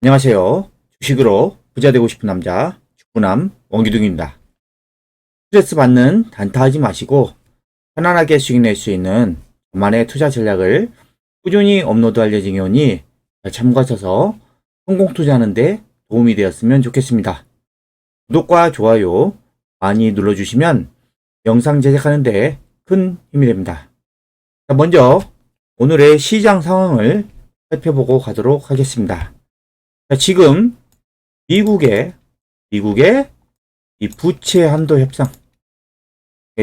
안녕하세요. 주식으로 부자 되고 싶은 남자, 축구남 원기둥입니다. 스트레스 받는 단타하지 마시고 편안하게 수익 낼 수 있는 저만의 투자 전략을 꾸준히 업로드할 예정이오니 잘 참고하셔서 성공 투자하는데 도움이 되었으면 좋겠습니다. 구독과 좋아요 많이 눌러주시면 영상 제작하는데 큰 힘이 됩니다. 자, 먼저 오늘의 시장 상황을 살펴보고 가도록 하겠습니다. 자, 지금 미국의 미국의 이 부채 한도 협상에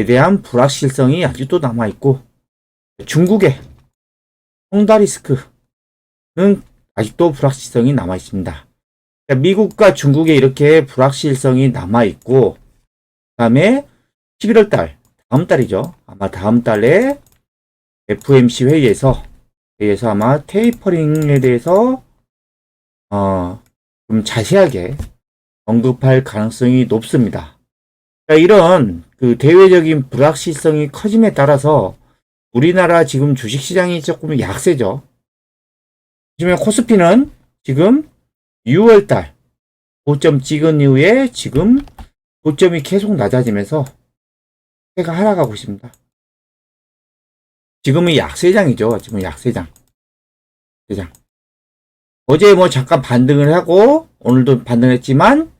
대한 불확실성이 아직도 남아 있고 중국의 홍다 리스크는 아직도 불확실성이 남아 있습니다. 자, 미국과 중국에 이렇게 불확실성이 남아 있고 그다음에 11월 달 다음 달이죠. 아마 다음 달에 FMC 회의에서 회의에서 아마 테이퍼링에 대해서 어, 좀 자세하게 언급할 가능성이 높습니다. 자, 이런 그 대외적인 불확실성이 커짐에 따라서 우리나라 지금 주식시장이 조금 약세죠. 지금 코스피는 지금 6월달 고점 찍은 이후에 지금 고점이 계속 낮아지면서 해가 하락하고 있습니다. 지금은 약세장이죠. 지금 약세장. 세장. 어제 뭐 잠깐 반등을 하고 오늘도 반등했지만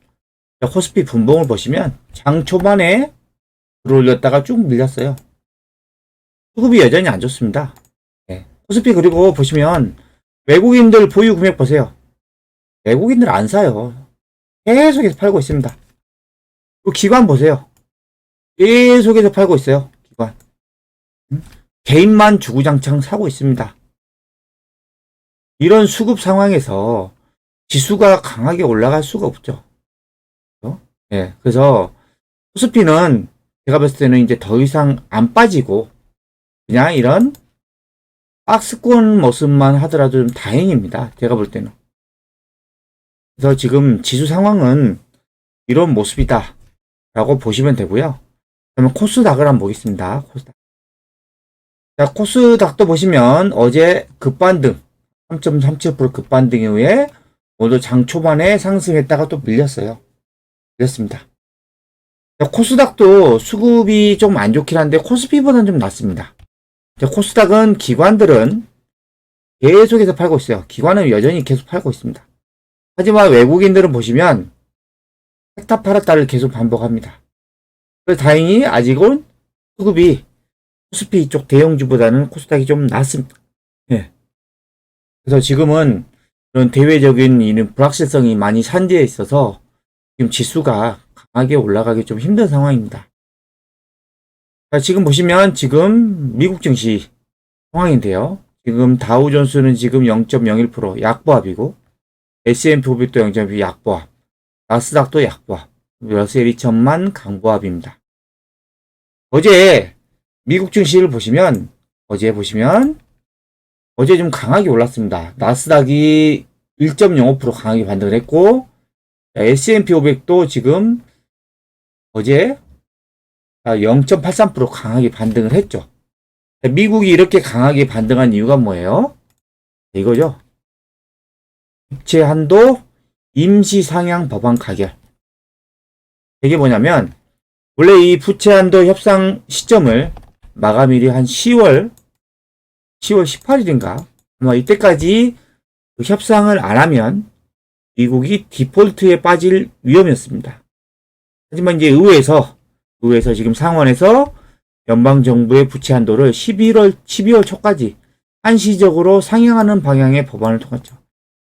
코스피 분봉을 보시면 장 초반에 들어올렸다가 쭉 밀렸어요. 수급이 여전히 안 좋습니다. 네. 코스피 그리고 보시면 외국인들 보유 금액 보세요. 외국인들 안 사요. 계속해서 팔고 있습니다. 그 기관 보세요. 계속해서 팔고 있어요. 기관. 음? 개인만 주구장창 사고 있습니다. 이런 수급 상황에서 지수가 강하게 올라갈 수가 없죠. 어? 예, 그래서 코스피는 제가 봤을 때는 이제 더 이상 안 빠지고 그냥 이런 박스권 모습만 하더라도 좀 다행입니다. 제가 볼 때는. 그래서 지금 지수 상황은 이런 모습이다. 라고 보시면 되고요. 그러면 코스닥을 한번 보겠습니다. 코스닥. 자, 코스닥도 보시면 어제 급반등 3.37% 급반등 이후에 오늘 장 초반에 상승했다가 또 밀렸어요. 밀렸습니다. 코스닥도 수급이 좀 안 좋긴 한데 코스피보다는 좀 낫습니다. 코스닥은 기관들은 계속해서 팔고 있어요. 기관은 여전히 계속 팔고 있습니다. 하지만 외국인들은 보시면 팩타 팔았다를 계속 반복합니다. 그래서 다행히 아직은 수급이 코스피 쪽 대형주보다는 코스닥이 좀 낫습니다. 예. 그래서 지금은 그런 대외적인 이는 불확실성이 많이 산재해 있어서 지금 지수가 강하게 올라가기 좀 힘든 상황입니다. 자, 지금 보시면 지금 미국 증시 상황인데요. 지금 다우존스는 지금 0.01% 약보합이고 S&P 500도 0.2 약보합, 나스닥도 약보합, 러셀 2천만 강보합입니다. 어제 미국 증시를 보시면 어제 보시면 어제 좀 강하게 올랐습니다. 나스닥이 1.05% 강하게 반등을 했고 S&P 500도 지금 어제 0.83% 강하게 반등을 했죠. 미국이 이렇게 강하게 반등한 이유가 뭐예요? 이거죠. 국채 한도 임시 상향 법안 가결. 이게 뭐냐면 원래 이 부채 한도 협상 시점을 마감일이 한 10월 10월 18일인가 아마 이때까지 그 협상을 안 하면 미국이 디폴트에 빠질 위험이었습니다. 하지만 이제 의회에서 의회에서 지금 상원에서 연방 정부의 부채 한도를 11월 12월 초까지 한시적으로 상향하는 방향의 법안을 통했죠.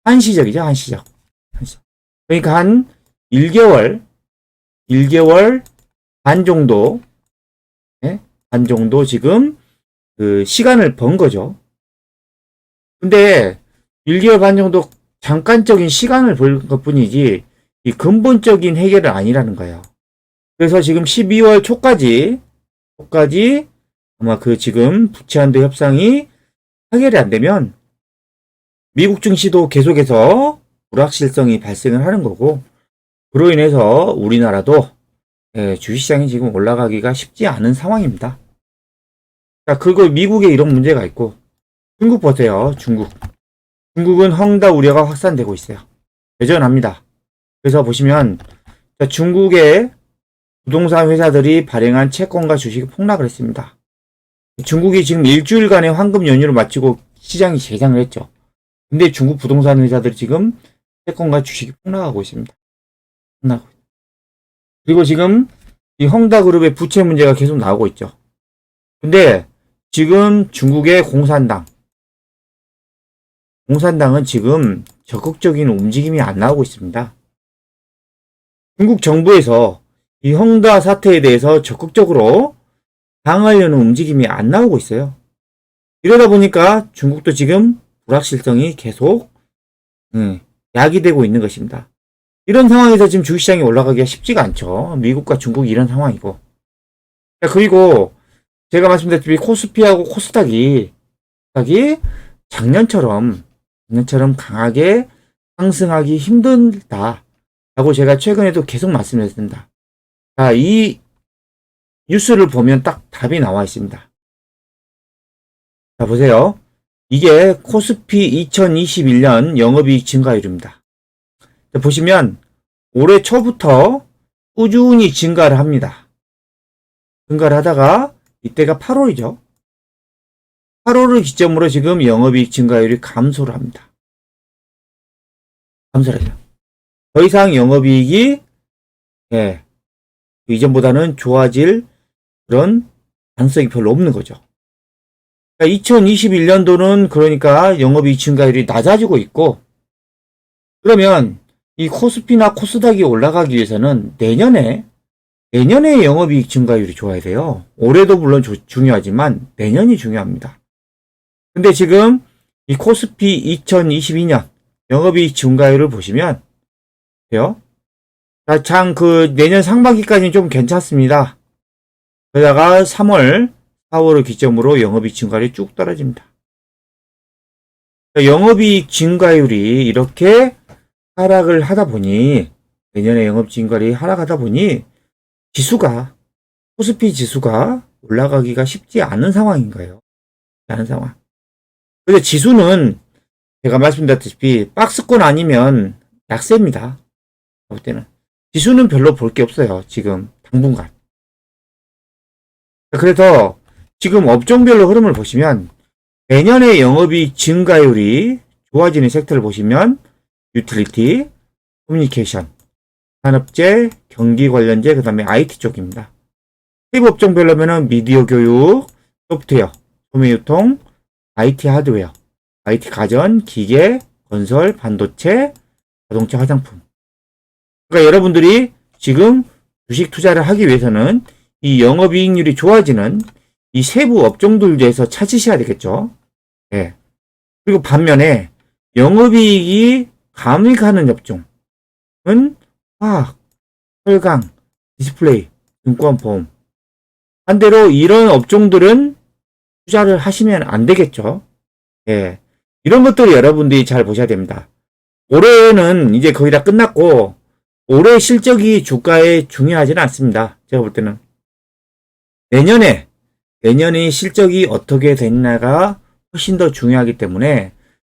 한시적이죠, 한시적. 한시적. 그러니까 한 1개월 1개월 반 정도 네? 반 정도 지금 그 시간을 번 거죠. 근데 1개월 반 정도 잠깐적인 시간을 볼 것뿐이지 이 근본적인 해결은 아니라는 거예요. 그래서 지금 12월 초까지 초까지 아마 그 지금 부채한도 협상이 해결이 안 되면 미국 증시도 계속해서 불확실성이 발생을 하는 거고 그로 인해서 우리나라도 예, 주식시장이 지금 올라가기가 쉽지 않은 상황입니다. 자, 그리고 미국에 이런 문제가 있고, 중국 보세요, 중국. 중국은 헝다 우려가 확산되고 있어요. 여전합니다. 그래서 보시면 자, 중국의 부동산 회사들이 발행한 채권과 주식이 폭락을 했습니다. 중국이 지금 일주일간의 황금 연휴를 마치고 시장이 재장을 했죠. 근데 중국 부동산 회사들이 지금 채권과 주식이 폭락하고 있습니다. 폭락하고 있- 그리고 지금 이 헝다그룹의 부채 문제가 계속 나오고 있죠. 근데 지금 중국의 공산당, 공산당은 지금 적극적인 움직임이 안 나오고 있습니다. 중국 정부에서 이 헝다 사태에 대해서 적극적으로 방어하려는 움직임이 안 나오고 있어요. 이러다 보니까 중국도 지금 불확실성이 계속 음, 야기되고 있는 것입니다. 이런 상황에서 지금 주식시장이 올라가기가 쉽지가 않죠. 미국과 중국이 이런 상황이고. 자, 그리고 제가 말씀드렸듯이 코스피하고 코스닥이 코스닥이 작년처럼 작년처럼 강하게 상승하기 힘들다. 라고 제가 최근에도 계속 말씀드렸습니다. 자, 이 뉴스를 보면 딱 답이 나와 있습니다. 자, 보세요. 이게 코스피 2021년 영업이익 증가율입니다. 자, 보시면 올해 초부터 꾸준히 증가를 합니다. 증가를 하다가 이때가 8월이죠. 8월을 기점으로 지금 영업이익 증가율이 감소를 합니다. 감소를 해요. 더 이상 영업이익이 예, 이전보다는 좋아질 그런 가능성이 별로 없는 거죠. 2021년도는 그러니까 영업이익 증가율이 낮아지고 있고 그러면 이 코스피나 코스닥이 올라가기 위해서는 내년에 내년에 영업이익 증가율이 좋아야 돼요. 올해도 물론 조- 중요하지만 내년이 중요합니다. 근데 지금 이 코스피 2022년 영업이익 증가율을 보시면 돼요. 자, 장, 그, 내년 상반기까지는 좀 괜찮습니다. 그러다가 3월, 4월을 기점으로 영업이익 증가율이 쭉 떨어집니다. 자, 영업이익 증가율이 이렇게 하락을 하다 보니, 내년에 영업 증가율이 하락하다 보니, 지수가, 코스피 지수가 올라가기가 쉽지 않은 상황인 거예요. 않은 상황. 근데 지수는 제가 말씀드렸다시피 박스권 아니면 약세입니다. 볼 때는. 지수는 별로 볼 게 없어요. 지금 당분간. 그래서 지금 업종별로 흐름을 보시면 내년에 영업이익 증가율이 좋아지는 섹터를 보시면 유틸리티, 커뮤니케이션, 산업재, 경기 관련재, 그 다음에 IT 쪽입니다. 세부 업종별로면은 미디어 교육, 소프트웨어, 소매유통, IT 하드웨어, IT 가전, 기계, 건설, 반도체, 자동차, 화장품. 그러니까 여러분들이 지금 주식 투자를 하기 위해서는 이 영업이익률이 좋아지는 이 세부 업종들에서 찾으셔야 되겠죠. 예. 그리고 반면에 영업이익이 감익하는 업종은 화학, 철강, 디스플레이, 증권, 보험. 반대로 이런 업종들은 투자를 하시면 안 되겠죠. 예. 이런 것들을 여러분들이 잘 보셔야 됩니다. 올해는 이제 거의 다 끝났고, 올해 실적이 주가에 중요하지는 않습니다. 제가 볼 때는. 내년에, 내년의 실적이 어떻게 됐나가 훨씬 더 중요하기 때문에,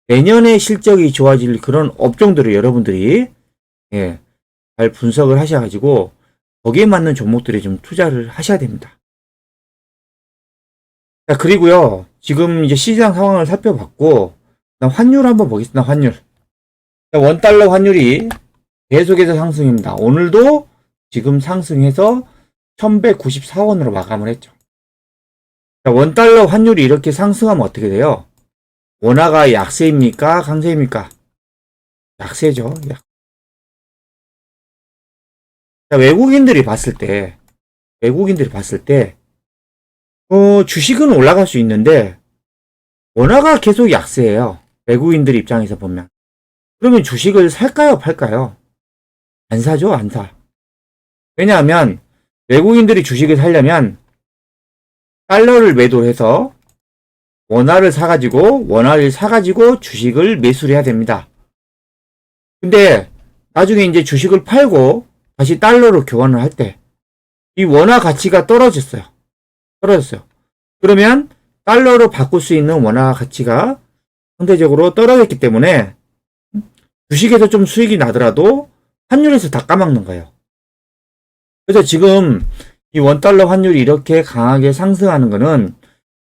내년에 실적이 좋아질 그런 업종들을 여러분들이, 예, 잘 분석을 하셔가지고, 거기에 맞는 종목들에 좀 투자를 하셔야 됩니다. 자, 그리고요, 지금 이제 시장 상황을 살펴봤고, 환율 한번 보겠습니다, 환율. 자, 원달러 환율이 계속해서 상승입니다. 오늘도 지금 상승해서 1194원으로 마감을 했죠. 자, 원달러 환율이 이렇게 상승하면 어떻게 돼요? 원화가 약세입니까? 강세입니까? 약세죠. 약. 자, 외국인들이 봤을 때, 외국인들이 봤을 때, 어, 주식은 올라갈 수 있는데, 원화가 계속 약세예요. 외국인들 입장에서 보면. 그러면 주식을 살까요, 팔까요? 안 사죠, 안 사. 왜냐하면 외국인들이 주식을 살려면 달러를 매도해서 원화를 사가지고 원화를 사가지고 주식을 매수를 해야 됩니다. 근데 나중에 이제 주식을 팔고 다시 달러로 교환을 할 때 이 원화 가치가 떨어졌어요. 떨어졌어요. 그러면 달러로 바꿀 수 있는 원화 가치가 상대적으로 떨어졌기 때문에 주식에서 좀 수익이 나더라도 환율에서 다 까먹는 거예요. 그래서 지금 이 원달러 환율이 이렇게 강하게 상승하는 거는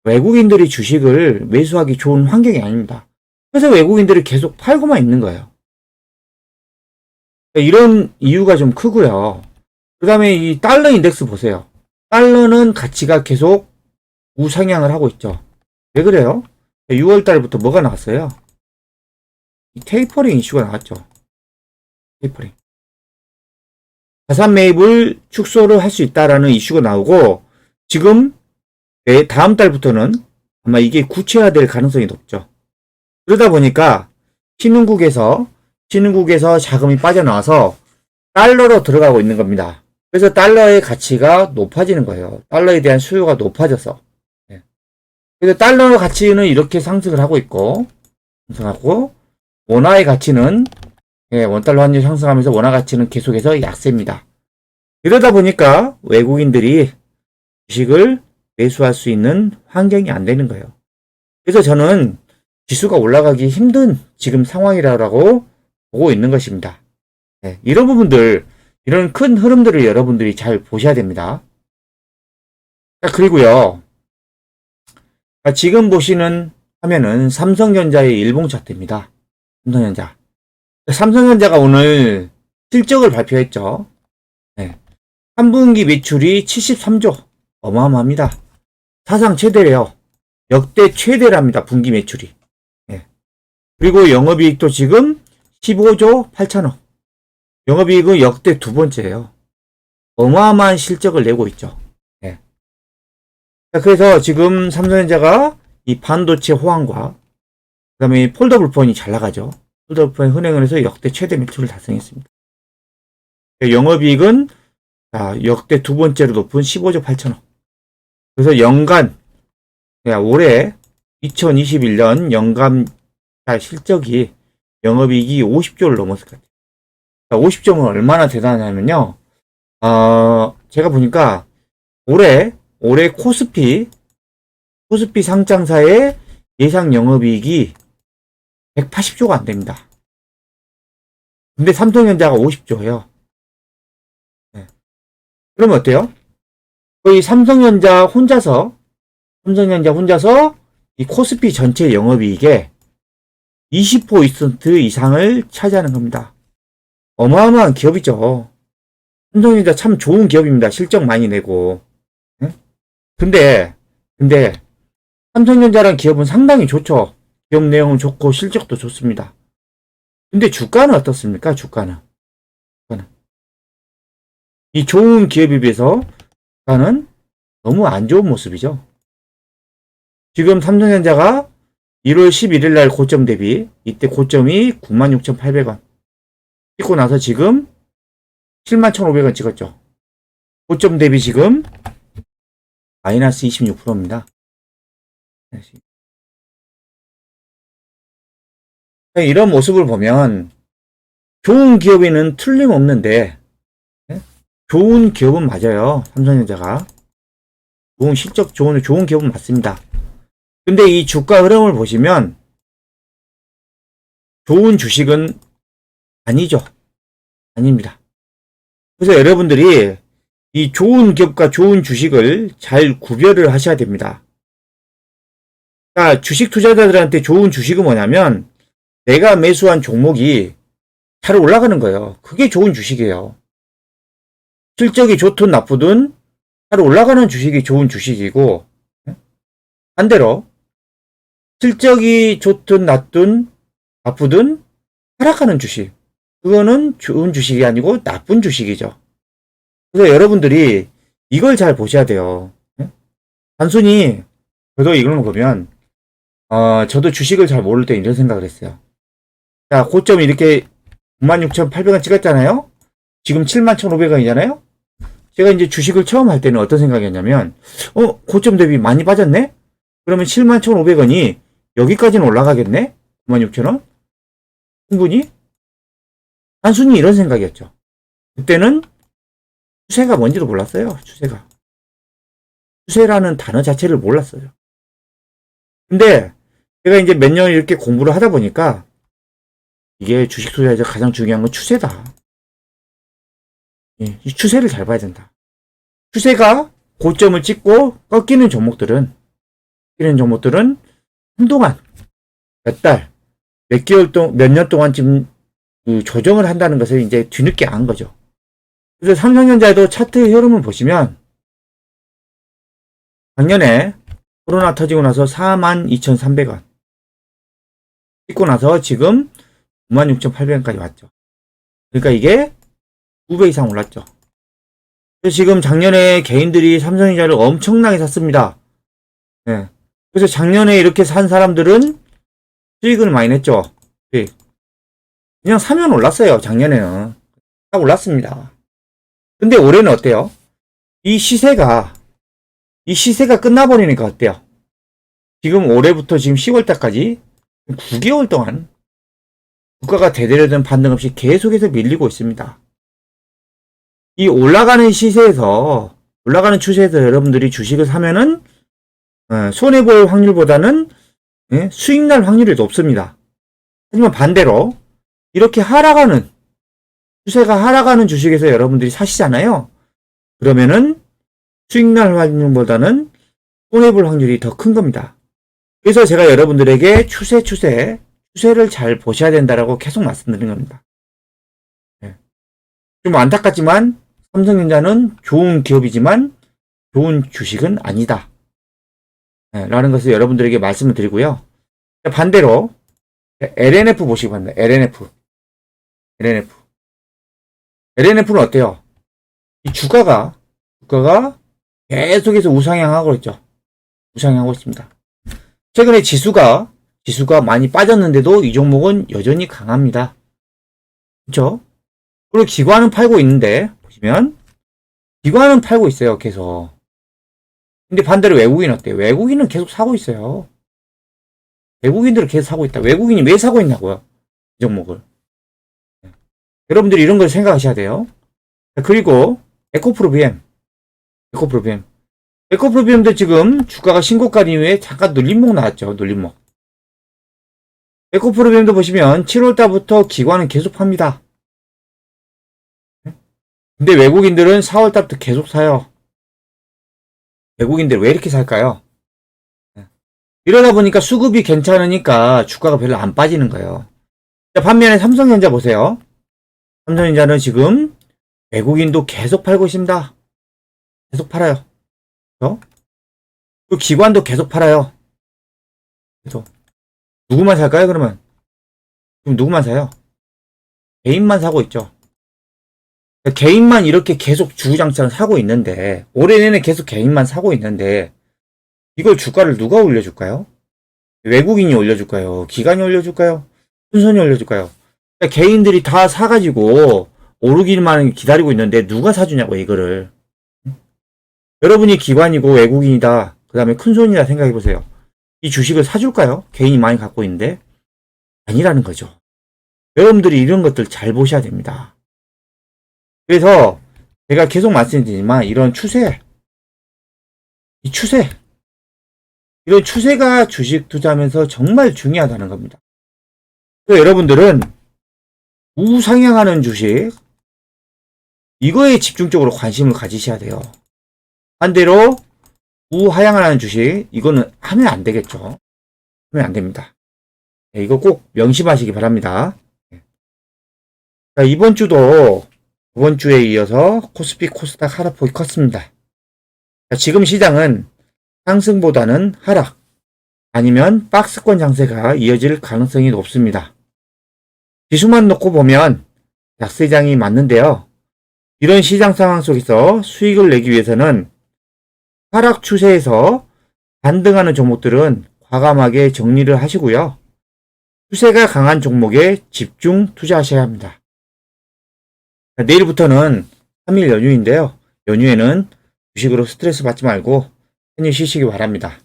외국인들이 주식을 매수하기 좋은 환경이 아닙니다. 그래서 외국인들이 계속 팔고만 있는 거예요. 이런 이유가 좀 크고요. 그 다음에 이 달러 인덱스 보세요. 달러는 가치가 계속 우상향을 하고 있죠. 왜 그래요? 6월 달부터 뭐가 나왔어요? 이 테이퍼링 이슈가 나왔죠. 테이퍼링. 자산 매입을 축소를 할 수 있다라는 이슈가 나오고 지금 내 다음 달부터는 아마 이게 구체화될 가능성이 높죠. 그러다 보니까 신흥국에서 신흥국에서 자금이 빠져나와서 달러로 들어가고 있는 겁니다. 그래서 달러의 가치가 높아지는 거예요. 달러에 대한 수요가 높아져서. 예. 그래서 달러 가치는 이렇게 상승을 하고 있고, 상승하고, 원화의 가치는, 예, 원달러 환율 상승하면서 원화 가치는 계속해서 약세입니다. 이러다 보니까 외국인들이 주식을 매수할 수 있는 환경이 안 되는 거예요. 그래서 저는 지수가 올라가기 힘든 지금 상황이라고 보고 있는 것입니다. 네, 이런 부분들, 이런 큰 흐름들을 여러분들이 잘 보셔야 됩니다. 자, 그리고요. 자, 지금 보시는 화면은 삼성전자의 일봉 차트입니다. 삼성전자. 삼성전자가 오늘 실적을 발표했죠. 네. 3분기 매출이 73조. 어마어마합니다. 사상 최대래요. 역대 최대랍니다. 분기 매출이. 예. 그리고 영업이익도 지금 15조 8천억. 영업이익은 역대 두 번째예요. 어마어마한 실적을 내고 있죠. 예. 자, 그래서 지금 삼성전자가 이 반도체 호황과 그다음에 폴더블 폰이 잘 나가죠. 폴더블 폰이 흔행을 역대 최대 매출을 달성했습니다. 영업이익은 자, 역대 두 번째로 높은 15조 8천억. 그래서 연간 야, 올해 2021년 연간 실적이 영업이익이 50조를 넘었을 것 같아요. 50조는 얼마나 대단하냐면요. 어, 제가 보니까 올해 올해 코스피 코스피 상장사의 예상 영업이익이 180조가 안 됩니다. 근데 삼성전자가 50조예요. 네. 그러면 어때요? 거의 삼성전자 혼자서 삼성전자 혼자서 이 코스피 전체 영업이익의 20% 이상을 차지하는 겁니다. 어마어마한 기업이죠. 삼성전자 참 좋은 기업입니다. 실적 많이 내고. 네? 근데 근데 삼성전자란 기업은 상당히 좋죠. 기업 내용은 좋고 실적도 좋습니다. 근데 주가는 어떻습니까? 주가는. 주가는. 이 좋은 기업에 비해서 주가는 너무 안 좋은 모습이죠. 지금 삼성전자가 1월 11일 날 고점 대비 이때 고점이 96,800원 찍고 나서 지금 71,500원 찍었죠. 고점 대비 지금 마이너스 26%입니다. 이런 모습을 보면 좋은 기업에는 틀림없는데 네? 좋은 기업은 맞아요. 삼성전자가 좋은 실적 좋은 좋은 기업은 맞습니다. 근데 이 주가 흐름을 보시면 좋은 주식은 아니죠. 아닙니다. 그래서 여러분들이 이 좋은 기업과 좋은 주식을 잘 구별을 하셔야 됩니다. 그러니까 주식 투자자들한테 좋은 주식은 뭐냐면 내가 매수한 종목이 잘 올라가는 거예요. 그게 좋은 주식이에요. 실적이 좋든 나쁘든 잘 올라가는 주식이 좋은 주식이고 반대로 실적이 좋든 나든 나쁘든 하락하는 주식 그거는 좋은 주식이 아니고 나쁜 주식이죠. 그래서 여러분들이 이걸 잘 보셔야 돼요. 단순히 저도 이걸 보면 어, 저도 주식을 잘 모를 때 이런 생각을 했어요. 자, 고점이 이렇게 96,800원 찍었잖아요? 지금 71,500원이잖아요? 제가 이제 주식을 처음 할 때는 어떤 생각이었냐면, 어, 고점 대비 많이 빠졌네? 그러면 71,500원이 여기까지는 올라가겠네? 96,000원? 충분히? 단순히 이런 생각이었죠. 그때는 추세가 뭔지도 몰랐어요, 추세가. 추세라는 단어 자체를 몰랐어요. 근데 제가 이제 몇 년 이렇게 공부를 하다 보니까 이게 주식 투자에서 가장 중요한 건 추세다. 예, 이 추세를 잘 봐야 된다. 추세가 고점을 찍고 꺾이는 종목들은, 꺾이는 종목들은 한동안, 몇 달, 몇 개월 동안, 몇 년 동안 지금 그 조정을 한다는 것을 이제 뒤늦게 안 거죠. 그래서 삼성전자에도 차트의 흐름을 보시면, 작년에 코로나 터지고 나서 42,300원. 찍고 나서 지금 96,800원까지 왔죠. 그러니까 이게 2배 이상 올랐죠. 지금 작년에 개인들이 삼성전자를 엄청나게 샀습니다. 네. 그래서 작년에 이렇게 산 사람들은 수익을 많이 냈죠. 수익. 그냥 사면 올랐어요. 작년에는. 다 올랐습니다. 근데 올해는 어때요? 이 시세가, 이 시세가 끝나버리니까 어때요? 지금 올해부터 지금 10월달까지 9개월 동안 국가가 대대로 된 반등 없이 계속해서 밀리고 있습니다. 이 올라가는 시세에서 올라가는 추세에서 여러분들이 주식을 사면은 어, 손해 볼 확률보다는 예, 수익 날 확률이 높습니다. 하지만 반대로 이렇게 하락하는 추세가 하락하는 주식에서 여러분들이 사시잖아요. 그러면은 수익 날 확률보다는 손해 볼 확률이 더 큰 겁니다. 그래서 제가 여러분들에게 추세 추세 추세를 잘 보셔야 된다라고 계속 말씀드린 겁니다. 예. 좀 안타깝지만 삼성전자는 좋은 기업이지만 좋은 주식은 아니다. 예, 라는 것을 여러분들에게 말씀을 드리고요. 반대로 LNF 보시기 바랍니다. LNF. LNF. LNF는 어때요? 이 주가가 주가가 계속해서 우상향하고 있죠. 우상향하고 있습니다. 최근에 지수가 지수가 많이 빠졌는데도 이 종목은 여전히 강합니다. 그렇죠? 그리고 기관은 팔고 있는데 보시면 기관은 팔고 있어요. 계속. 근데 반대로 외국인 어때요? 외국인은 계속 사고 있어요. 외국인들은 계속 사고 있다. 외국인이 왜 사고 있냐고요? 이 종목을. 여러분들이 이런 걸 생각하셔야 돼요. 그리고 에코프로비엠. 에코프로비엠. 에코프로비엠도 지금 주가가 신고가 이후에 잠깐 눌림목 나왔죠. 눌림목. 에코프로비엠도 보시면 7월달부터 기관은 계속 팝니다. 근데 외국인들은 4월달부터 계속 사요. 외국인들 왜 이렇게 살까요? 이러다 보니까 수급이 괜찮으니까 주가가 별로 안 빠지는 거예요. 자, 반면에 삼성전자 보세요. 삼성전자는 지금 외국인도 계속 팔고 있습니다. 계속 팔아요. 그그 기관도 계속 팔아요. 계속. 누구만 살까요, 그러면? 그럼 누구만 사요? 개인만 사고 있죠. 개인만 이렇게 계속 주구장창 사고 있는데, 올해 내내 계속 개인만 사고 있는데, 이걸 주가를 누가 올려줄까요? 외국인이 올려줄까요? 기관이 올려줄까요? 순선이 올려줄까요? 그러니까 개인들이 다 사가지고 오르기만 기다리고 있는데 누가 사주냐고 이거를 여러분이 기관이고 외국인이다 그 다음에 큰손이다 생각해보세요 이 주식을 사줄까요? 개인이 많이 갖고 있는데 아니라는 거죠 여러분들이 이런 것들 잘 보셔야 됩니다 그래서 제가 계속 말씀드리지만 이런 추세 이 추세 이런 추세가 주식 투자하면서 정말 중요하다는 겁니다 그래서 여러분들은 우상향하는 주식 이거에 집중적으로 관심을 가지셔야 돼요. 반대로 우하향하는 주식 이거는 하면 안 되겠죠. 하면 안 됩니다. 네, 이거 꼭 명심하시기 바랍니다. 네. 자, 이번 주도 이번 주에 이어서 코스피 코스닥 하락폭이 컸습니다. 자, 지금 시장은 상승보다는 하락 아니면 박스권 장세가 이어질 가능성이 높습니다. 지수만 놓고 보면 약세장이 맞는데요. 이런 시장 상황 속에서 수익을 내기 위해서는 하락 추세에서 반등하는 종목들은 과감하게 정리를 하시고요. 추세가 강한 종목에 집중 투자하셔야 합니다. 내일부터는 3일 연휴인데요. 연휴에는 주식으로 스트레스 받지 말고 편히 쉬시기 바랍니다.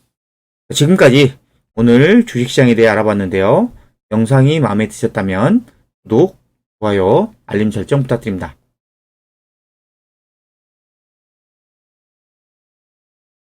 지금까지 오늘 주식시장에 대해 알아봤는데요. 영상이 마음에 드셨다면 구독, 좋아요, 알림 설정 부탁드립니다.